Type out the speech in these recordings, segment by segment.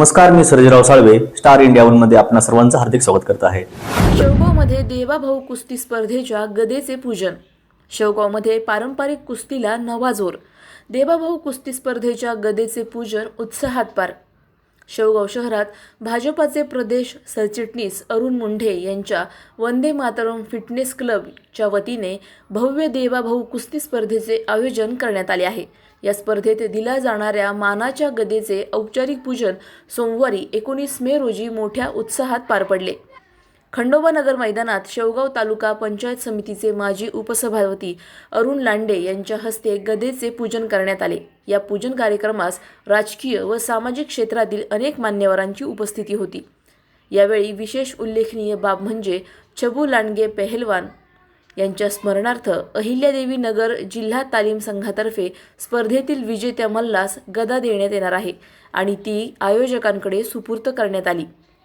नमस्कार मी Sarjerao Salve star India वनमध्ये आपणा सर्वांचं हार्दिक स्वागत करत आहे. शेवगावमध्ये देवाभाऊ कुस्ती स्पर्धेच्या गदेचे पूजन. शेवगावमध्ये पारंपरिक कुस्तीला नवा जोर. देवाभाऊ कुस्ती स्पर्धेच्या गदेचे पूजन उत्साहात पार. शेवगाव शहरात भाजपाचे प्रदेश सरचिटणीस अरुण मुंढे यांच्या वंदे मातरम फिटनेस क्लबच्या वतीने भव्य देवाभाऊ कुस्ती स्पर्धेचे आयोजन करण्यात आले आहे. या स्पर्धेत दिल्या जाणाऱ्या मानाच्या गदेचे औपचारिक पूजन सोमवारी एकोणीस मे रोजी मोठ्या उत्साहात पार पडले. खंडोबा नगर मैदानात शेवगाव तालुका पंचायत समितीचे माजी उपसभापती अरुण लांडे यांच्या हस्ते गदेचे पूजन करण्यात आले. या पूजन कार्यक्रमास राजकीय व सामाजिक क्षेत्रातील अनेक मान्यवरांची उपस्थिती होती. यावेळी विशेष उल्लेखनीय बाब म्हणजे छबू लांडगे पेहलवान यांच्या स्मरणार्थ अहिल्यादेवी नगर जिल्हा तालीम संघातर्फे स्पर्धेतील विजेत्या मल्लास गदा देण्यात येणार आहे आणि ती आयोजकांकडे सुपूर्त करण्यात आली.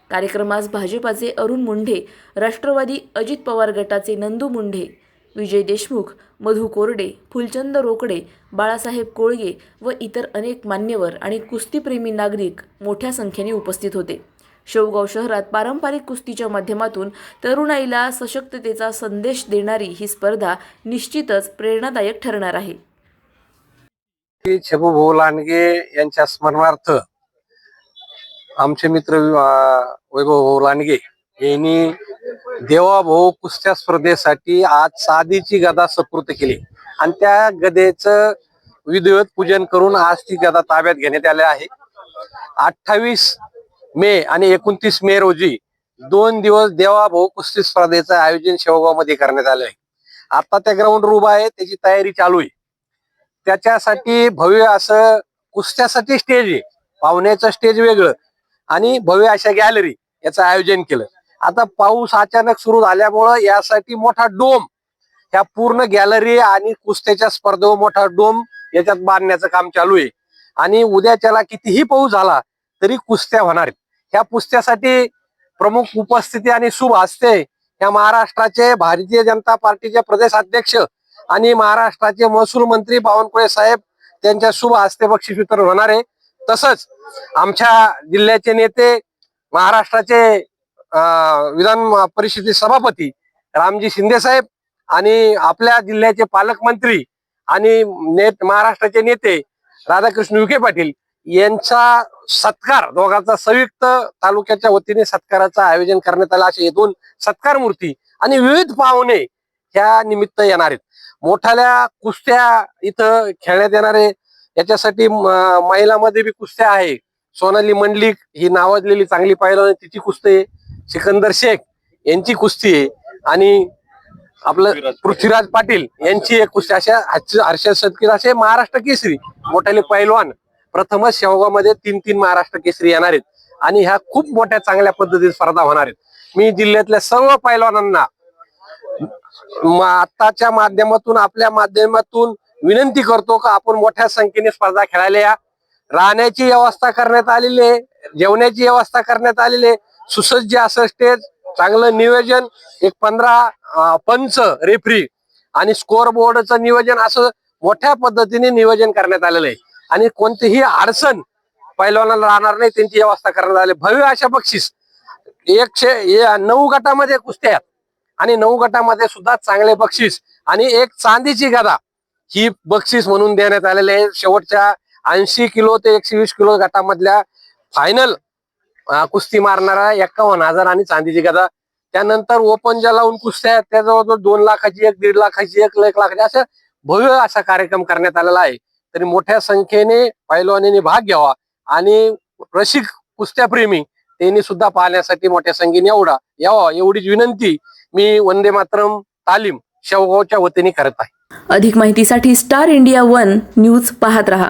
कार्यक्रमास भाजपाचे अरुण मुंढे राष्ट्रवादी अजित पवार गटाचे नंदू मुंढे विजय देशमुख मधु कोरडे फुलचंद रोकडे बाळासाहेब कोळगे व इतर अनेक मान्यवर आणि कुस्तीप्रेमी नागरिक मोठ्या संख्येने उपस्थित होते. शेवगाव शहरात पारंपरिक कुस्तीच्या माध्यमातून तरुणाईला सशक्ततेचा संदेश देणारी ही स्पर्धा निश्चितच प्रेरणादायक ठरणार आहे. छबूभाऊ लांडगे यांच्या स्मरणार्थ आमचे मित्र वैभव भाऊ लांडगे यांनी देवाभाऊ कुस्त्या स्पर्धेसाठी आज साधीची गदा सपूर्त केली. आणि त्या गदेचं विधिवत पूजन करून आज ती गदा ताब्यात घेण्यात आली आहे. अठ्ठावीस मे आणि एकोणतीस मे रोजी दोन दिवस देवाभाऊ कुस्ती स्पर्धेचं आयोजन शेवगावमध्ये करण्यात आलं आहे आता त्या ग्राउंड उभा आहे त्याची तयारी चालू आहे. त्याच्यासाठी भव्य असं कुस्त्यासाठी स्टेज आहे. पाहुण्याचं स्टेज वेगळं. आणि भव्य अशा गॅलरी याचं आयोजन केलं. आता पाऊस अचानक सुरू झाल्यामुळं यासाठी मोठा डोम ह्या पूर्ण गॅलरी आणि कुस्त्याच्या स्पर्धेवर मोठा डोम याच्यात बांधण्याचं काम चालू आहे. आणि उद्याच्याला कितीही पाऊस झाला तरी कुस्त्या होणार ह्या कुस्त्यासाठी प्रमुख उपस्थिती आणि शुभ हस्ते या महाराष्ट्राचे भारतीय जनता पार्टीचे प्रदेश अध्यक्ष आणि महाराष्ट्राचे महसूल मंत्री बावनकुळे साहेब त्यांच्या शुभ हस्ते बक्षीस वितरण होणार आहे. तसंच आमच्या जिल्ह्याचे नेते महाराष्ट्राचे विधान परिषदेचे सभापती रामजी शिंदे साहेब आणि आपल्या जिल्ह्याचे पालकमंत्री आणि नेत महाराष्ट्राचे नेते राधाकृष्ण विखे पाटील यांचा सत्कार दोघांचा संयुक्त तालुक्याच्या वतीने सत्काराचं आयोजन करण्यात आलं. असे दोन सत्कार मूर्ती आणि विविध पाहुणे ह्या निमित्त येणार आहेत. मोठाल्या कुस्त्या इथं खेळण्यात येणार आहे याच्यासाठी महिलामध्ये बी कुस्त्या आहे. सोनाली मंडलिक ही नावाजलेली चांगली पाहिलं तिची कुस्ती आहे सिकंदर शेख यांची कुस्ती आहे. आणि आपलं पृथ्वीराज पाटील. यांची एक कुस्ती अशा हर्ष- हर्षद सदकीर असे महाराष्ट्र केसरी मोठाले पैलवान प्रथमच शेवगावमध्ये तीन तीन महाराष्ट्र केसरी येणार आहेत. आणि ह्या खूप मोठ्या चांगल्या पद्धतीने स्पर्धा होणार आहेत. मी जिल्ह्यातल्या सर्व पैलवानांना आत्ताच्या माध्यमातून आपल्या माध्यमातून विनंती करतो का आपण मोठ्या संख्येने स्पर्धा खेळायला या. राहण्याची व्यवस्था करण्यात आलेली आहे. जेवण्याची व्यवस्था करण्यात आलेली आहे. सुसज्ज असं स्टेज चांगलं नियोजन एक पंधरा पंच रेफरी आणि स्कोअर बोर्डचं नियोजन असं मोठ्या पद्धतीने नियोजन करण्यात आलेलं आहे. आणि कोणतीही अडचण पैलवानाला राहणार नाही त्यांची व्यवस्था करण्यात आली. भव्य अशा बक्षीस. एकशे नऊ गटामध्ये कुस्त्या आणि नऊ गटामध्ये सुद्धा चांगले बक्षीस. आणि एक चांदीची गदा. ही बक्षीस म्हणून देण्यात आलेले आहे. शेवटच्या ऐंशी किलो ते एकशे वीस किलो गटामधल्या फायनल कुस्ती मारणारा एक्कावन्न हजार आणि चांदीची गदा. त्यानंतर ओपन ज्या लावून कुस्त्या आहेत त्या जवळजवळ दोन लाखाची एक दीड लाखाची एक एक लाखाची असा भव्य असा कार्यक्रम करण्यात आलेला आहे. तरी मोठ्या संख्येने पैलवानीने भाग घ्यावा आणि रसिक कुस्त्याप्रेमी त्यांनी सुद्धा पाहण्यासाठी मोठ्या संख्येने एवढा यावा एवढीच विनंती मी वंदे मातरम तालीम शेवगावच्या वतीने करत आहे. अधिक माहितीसाठी स्टार इंडिया वन न्यूज पाहत रहा.